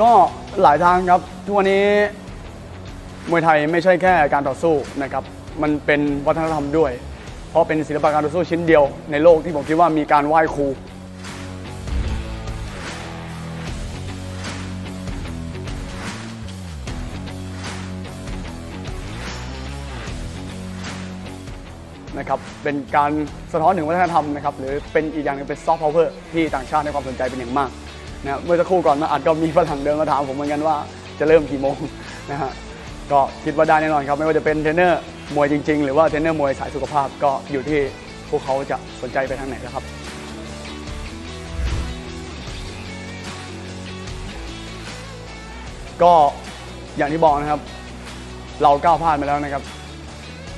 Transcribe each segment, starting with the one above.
ก็หลายทางครับทุกวันนี้มวยไทยไม่ใช่แค่การต่อสู้นะครับ มันเป็นวัฒนธรรมด้วย เพราะเป็นศิลปะการต่อสู้ชิ้นเดียวในโลกที่ผมคิดว่ามีการไหว้ครูนะครับเป็นการสะท้อนถึงวัฒนธรรมนะครับหรือเป็นอีกอย่างหนึงเป็นซอฟต์พาวเวอร์ที่ต่างชาติให้ความสนใจเป็นอย่างมาก นะเมื่อสักครู่ก่อนมาอัดก็มีฝรั่งเดินมาถามผมเหมือนกันว่าจะเริ่มกี่โมงนะฮะก็คิดว่าได้แน่นอนครับ ไม่ว่าจะเป็นเทรนเนอร์มวยจริง ๆ หรือว่าเทรนเนอร์มวยสายสุขภาพก็อยู่ที่พวกเขาจะสนใจไปทางไหนนะครับก็อย่างที่บอกนะครับ เราก้าวพลาดมาแล้วนะครับ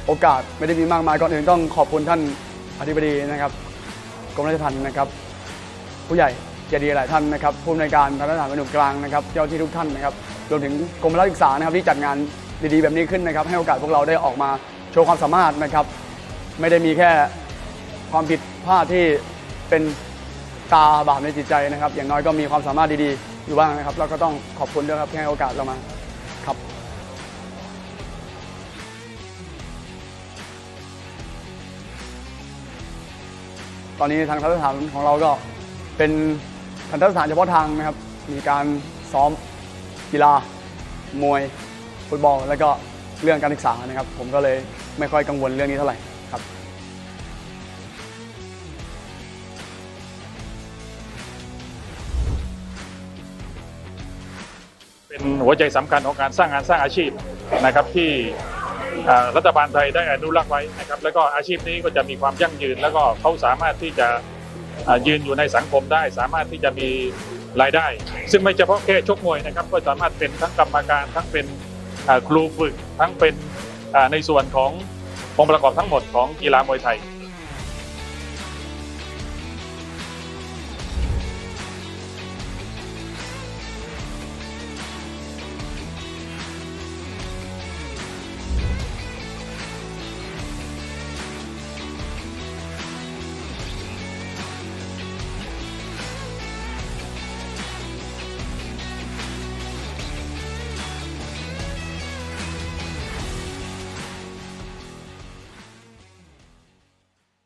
โอกาสไม่ได้มีมากมายก่อนอื่นต้องขอบคุณท่านอธิบดีนะครับกรมราชทัณฑ์นะครับ ผู้ใหญ่ จดีหลายท่านนะครับผู้อำนวยการทันสถานบรรณุกลางนะครับเจ้าที่ทุกท่านนะครับรวมถึงกรมพละศึกษานะครับที่จัดงานดีๆแบบนี้ขึ้นนะครับให้โอกาสพวกเราได้ออกมาโชว์ความสามารถนะครับไม่ได้มีแค่ความผิดพลาดที่เป็นตาบาปในจิตใจนะครับ อย่างน้อยก็มีความสามารถดีๆ อยู่บ้างนะครับแล้วก็ต้องขอบคุณด้วยครับที่ให้โอกาสเรามาครับตอนนี้ทางทัศนสถานของเราก็เป็น ทันตสถานเฉพาะทางนะครับ มีการซ้อมกีฬามวยฟุตบอล แล้วก็เรื่องการศึกษานะครับ ผมก็เลยไม่ค่อยกังวลเรื่องนี้เท่าไหร่ครับ เป็นหัวใจสำคัญของการสร้างงานสร้างอาชีพนะครับที่รัฐบาลไทยได้อนุรักษ์ไว้นะครับ แล้วก็อาชีพนี้ก็จะมีความยั่งยืน แล้วก็เขาสามารถที่จะ ยืนอยู่ในสังคมได้ สามารถที่จะมีรายได้ ซึ่งไม่เฉพาะแค่ชกมวยนะครับ ก็สามารถเป็นทั้งกรรมการทั้งเป็นครูฝึกทั้งเป็นในส่วนขององค์ประกอบทั้งหมดของกีฬามวยไทย